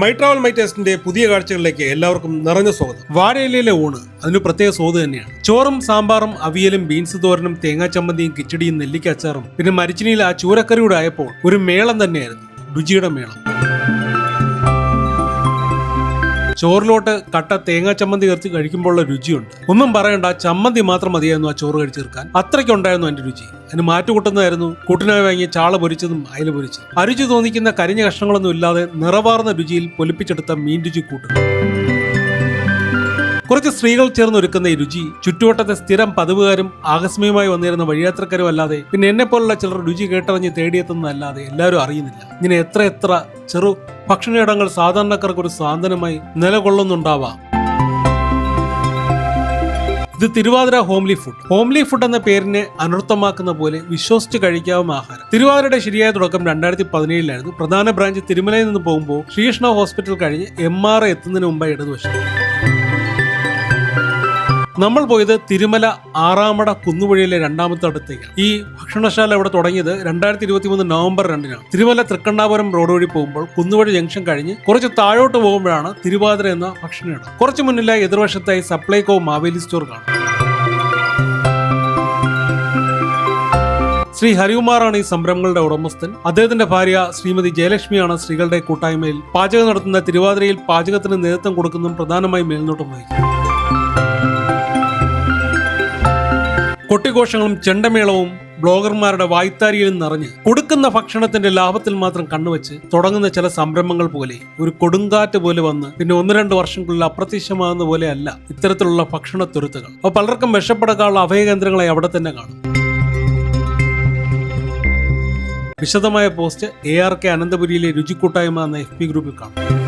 My travel my ടേസ്റ്റിന്റെ പുതിയ കാഴ്ചകളിലേക്ക് എല്ലാവർക്കും നിറഞ്ഞ സ്വാഗതം. വാഴയിലയിലെ ഊണ് അതിന് പ്രത്യേക സ്വാദ് തന്നെയാണ്. ചോറും സാമ്പാറും അവിയലും ബീൻസ് തോരനും തേങ്ങാ ചമ്മന്തിയും കിച്ചടിയും നെല്ലിക്ക അച്ചാറും പിന്നെ മരിച്ചിനിയിൽ ആ ചൂരക്കറിയുടെ ആയപ്പോൾ ഒരു മേളം തന്നെയായിരുന്നു. രുചിയുടെ മേളം. ചോറിലോട്ട് കട്ട തേങ്ങാ ചമ്മന്തി ചേർത്ത് കഴിക്കുമ്പോഴുള്ള രുചിയുണ്ട്. ഒന്നും പറയണ്ട ചമ്മന്തി മാത്രം മതിയായിരുന്നു ആ ചോറ് കഴിച്ചു തീർക്കാൻ. അത്രയ്ക്കുണ്ടായിരുന്നു അതിന്റെ രുചി. അതിന് മാറ്റുകൂട്ടുന്നതായിരുന്നു. കൂട്ടിനായി വാങ്ങിയ ചാള പൊരിച്ചതും അയല പൊരിച്ചതും. അരുചി തോന്നിക്കുന്ന കരിഞ്ഞ കഷ്ണങ്ങളൊന്നും ഇല്ലാതെ നിറവാർന്ന രുചിയിൽ പൊലിപ്പിച്ചെടുത്ത മീൻ രുചി കൂട്ടും കുറച്ച് സ്ത്രീകൾ ചേർന്ന് ഒരുക്കുന്ന ഈ രുചി ചുറ്റുവട്ടത്തെ സ്ഥിരം പതിവുകാരും ആകസ്മികമായി വന്നിരുന്ന വഴിയാത്രക്കാരും അല്ലാതെ പിന്നെ എന്നെ പോലുള്ള ചിലർ രുചി കേട്ടറിഞ്ഞ് തേടിയെത്തുന്നതല്ലാതെ എല്ലാവരും അറിയുന്നില്ല. ഇങ്ങനെ എത്ര എത്ര ചെറു ഭക്ഷണയിടങ്ങൾ സാധാരണക്കാർക്ക് ഒരു സാന്ത്വനമായി നിലകൊള്ളുന്നുണ്ടാവാം. Thiruvathira homely food. Homely food എന്ന പേരിനെ അനർത്ഥമാക്കുന്ന പോലെ വിശ്വസിച്ച് കഴിക്കാവുന്ന ആഹാരം. തിരുവാതിരയുടെ ശരിയായ തുടക്കം രണ്ടായിരത്തി പതിനേഴിലായിരുന്നു പ്രധാന ബ്രാഞ്ച് തിരുമലയിൽ നിന്ന് പോകുമ്പോൾ ശ്രീകൃഷ്ണ ഹോസ്പിറ്റൽ കഴിഞ്ഞ് എം ആർ എത്തുന്നതിന് മുമ്പായി ഇടതുവശം നമ്മൾ പോയത് തിരുമല ആറാമട കുന്നുവഴിയിലെ രണ്ടാമത്തെ അടുത്തേക്കാണ്. ഈ ഭക്ഷണശാല ഇവിടെ തുടങ്ങിയത് രണ്ടായിരത്തി ഇരുപത്തി മൂന്ന് നവംബർ രണ്ടിനാണ്. തിരുമല തൃക്കണ്ണാപുരം റോഡ് വഴി പോകുമ്പോൾ കുന്നുവഴി ജംഗ്ഷൻ കഴിഞ്ഞ് കുറച്ച് താഴോട്ട് പോകുമ്പോഴാണ് തിരുവാതിര എന്ന ഭക്ഷണയിടം കുറച്ച് മുന്നിലായി എതിർവശത്തായി സപ്ലൈകോ മാവേലി സ്റ്റോർ കാണും. ശ്രീ ഹരികുമാറാണ് ഈ സംരംഭങ്ങളുടെ ഉടമസ്ഥൻ. അദ്ദേഹത്തിന്റെ ഭാര്യ ശ്രീമതി ജയലക്ഷ്മിയാണ് സ്ത്രീകളുടെ കൂട്ടായ്മയിൽ പാചകം നടത്തുന്ന തിരുവാതിരയിൽ പാചകത്തിന് നേതൃത്വം കൊടുക്കുന്നതും പ്രധാനമായും മേൽനോട്ടം വഹിക്കും കൊട്ടിഘോഷങ്ങളും ചെണ്ടമേളവും ബ്ലോഗർമാരുടെ വായ്ത്താരിയിൽ നിറഞ്ഞ് കൊടുക്കുന്ന ഭക്ഷണത്തിന്റെ ലാഭത്തിൽ മാത്രം കണ്ണുവെച്ച് തുടങ്ങുന്ന ചില സംരംഭങ്ങൾ പോലെ ഒരു കൊടുങ്കാറ്റ് പോലെ വന്ന് പിന്നെ ഒന്ന് രണ്ട് വർഷങ്ങളിൽ അപ്രത്യക്ഷമാകുന്ന പോലെ അല്ല ഇത്തരത്തിലുള്ള ഭക്ഷണ തുരുത്തുകൾ അപ്പൊ പലർക്കും വിഷപ്പെടക്കാനുള്ള അഭയകേന്ദ്രങ്ങളെ അവിടെ തന്നെ കാണും. വിശദമായ പോസ്റ്റ് എ ആർ കെ അനന്തപുരിയിലെ രുചിക്കൂട്ടായ്മ എന്ന എഫ് പി ഗ്രൂപ്പിൽ കാണും.